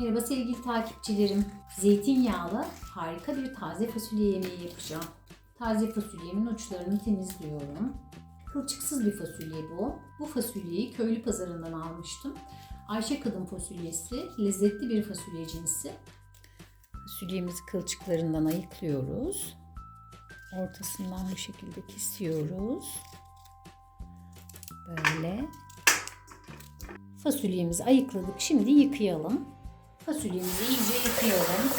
Merhaba sevgili takipçilerim. Zeytinyağlı harika bir taze fasulye yemeği yapacağım. Taze fasulyemin uçlarını temizliyorum. Kılçıksız bir fasulye bu. Bu fasulyeyi köylü pazarından almıştım. Ayşe kadın fasulyesi lezzetli bir fasulye cinsi. Fasulyemizi kılçıklarından ayıklıyoruz. Ortasından bu şekilde kesiyoruz. Böyle. Fasulyemizi ayıkladık. Şimdi yıkayalım. Fasulyemizi iyice yıkayalım.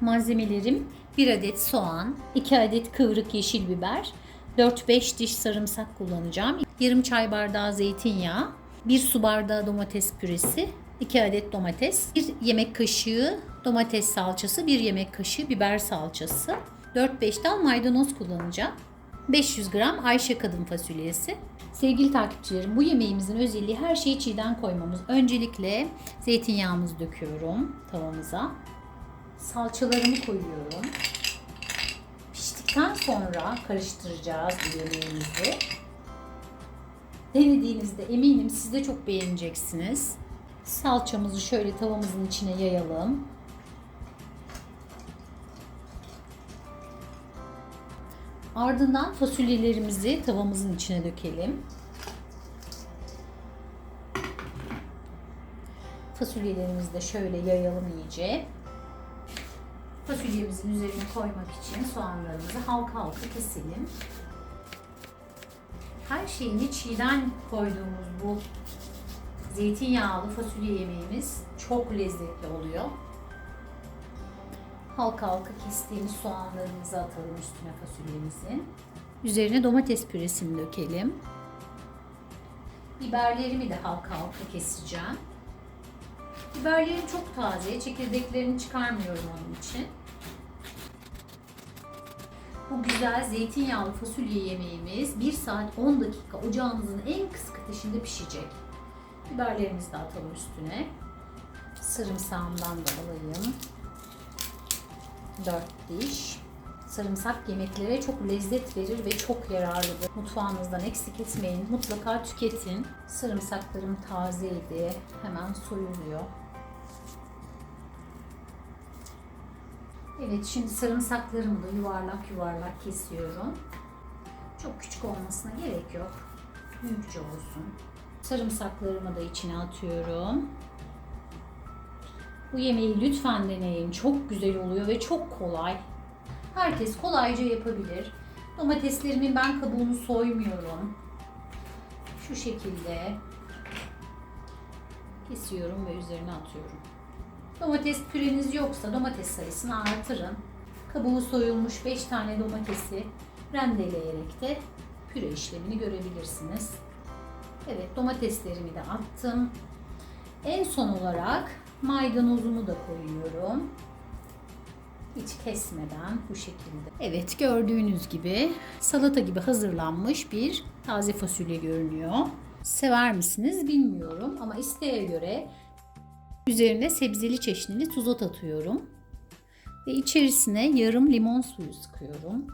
Malzemelerim 1 adet soğan, 2 adet kıvrık yeşil biber, 4-5 diş sarımsak kullanacağım. Yarım çay bardağı zeytinyağı, 1 su bardağı domates püresi, 2 adet domates, 1 yemek kaşığı domates salçası, 1 yemek kaşığı biber salçası, 4-5 dal maydanoz kullanacağım. 500 gram Ayşe kadın fasulyesi. Sevgili takipçilerim bu yemeğimizin özelliği her şeyi çiğden koymamız. Öncelikle zeytinyağımızı döküyorum tavamıza. Salçalarımı koyuyorum. Piştikten sonra karıştıracağız bu yemeğimizi. Denediğinizde eminim siz de çok beğeneceksiniz. Salçamızı şöyle tavamızın içine yayalım. Ardından fasulyelerimizi tavamızın içine dökelim. Fasulyelerimizi de şöyle yayalım iyice. Fasulyemizin üzerine koymak için soğanlarımızı halka halka keselim. Her şeyini çiğden koyduğumuz bu zeytinyağlı fasulye yemeğimiz çok lezzetli oluyor. Halka halka kestiğimiz soğanlarımızı atalım üstüne fasulyemizin. Üzerine domates püresini dökelim. Biberlerimi de halka halka keseceğim. Biberlerim çok taze. Çekirdeklerini çıkarmıyorum onun için. Bu güzel zeytinyağlı fasulye yemeğimiz 1 saat 10 dakika ocağımızın en kısık ateşinde pişecek. Biberlerimizi de atalım üstüne. Sarımsağımdan da alayım. 4 diş. Sarımsak yemeklere çok lezzet verir ve çok yararlıdır. Mutfağınızdan eksik etmeyin. Mutlaka tüketin. Sarımsaklarım tazeydi. Hemen soyuluyor. Evet şimdi sarımsaklarımı da yuvarlak yuvarlak kesiyorum. Çok küçük olmasına gerek yok. Büyükçe olsun. Sarımsaklarımı da içine atıyorum. Bu yemeği lütfen deneyin. Çok güzel oluyor ve çok kolay. Herkes kolayca yapabilir. Domateslerimin ben kabuğunu soymuyorum. Şu şekilde kesiyorum ve üzerine atıyorum. Domates püreniz yoksa domates sayısını artırın. Kabuğu soyulmuş 5 tane domatesi rendeleyerek de püre işlemini görebilirsiniz. Evet domateslerimi de attım. En son olarak maydanozumu da koyuyorum. Hiç kesmeden bu şekilde. Evet gördüğünüz gibi salata gibi hazırlanmış bir taze fasulye görünüyor. Sever misiniz bilmiyorum ama isteğe göre üzerine sebzeli çeşnili tuzot atıyorum. Ve içerisine yarım limon suyu sıkıyorum.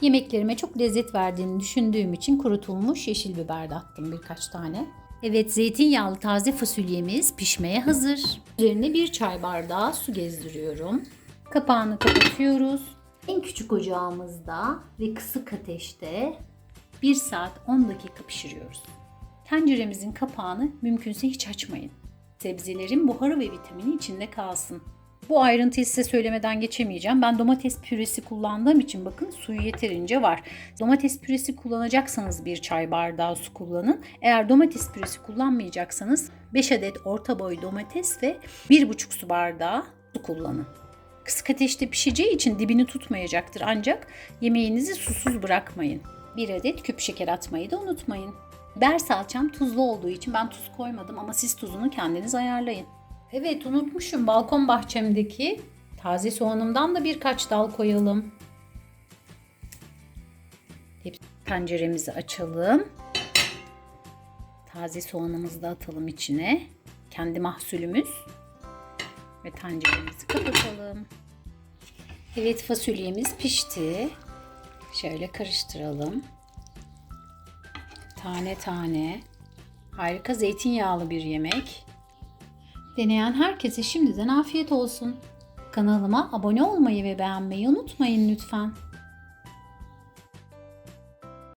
Yemeklerime çok lezzet verdiğini düşündüğüm için kurutulmuş yeşil biber de attım birkaç tane. Evet zeytinyağlı taze fasulyemiz pişmeye hazır. Üzerine bir çay bardağı su gezdiriyorum. Kapağını kapatıyoruz. En küçük ocağımızda ve kısık ateşte 1 saat 10 dakika pişiriyoruz. Tenceremizin kapağını mümkünse hiç açmayın. Sebzelerin buharı ve vitamini içinde kalsın. Bu ayrıntıyı size söylemeden geçemeyeceğim. Ben domates püresi kullandığım için bakın suyu yeterince var. Domates püresi kullanacaksanız bir çay bardağı su kullanın. Eğer domates püresi kullanmayacaksanız 5 adet orta boy domates ve 1,5 su bardağı su kullanın. Kısık ateşte pişeceği için dibini tutmayacaktır ancak yemeğinizi susuz bırakmayın. 1 adet küp şeker atmayı da unutmayın. Biber salçam tuzlu olduğu için ben tuz koymadım ama siz tuzunu kendiniz ayarlayın. Evet unutmuşum balkon bahçemdeki taze soğanımdan da birkaç dal koyalım. Tenceremizi açalım. Taze soğanımızı da atalım içine. Kendi mahsulümüz. Ve tenceremizi kapatalım. Evet fasulyemiz pişti. Şöyle karıştıralım. Tane tane. Harika zeytinyağlı bir yemek. Deneyen herkese şimdiden afiyet olsun. Kanalıma abone olmayı ve beğenmeyi unutmayın lütfen.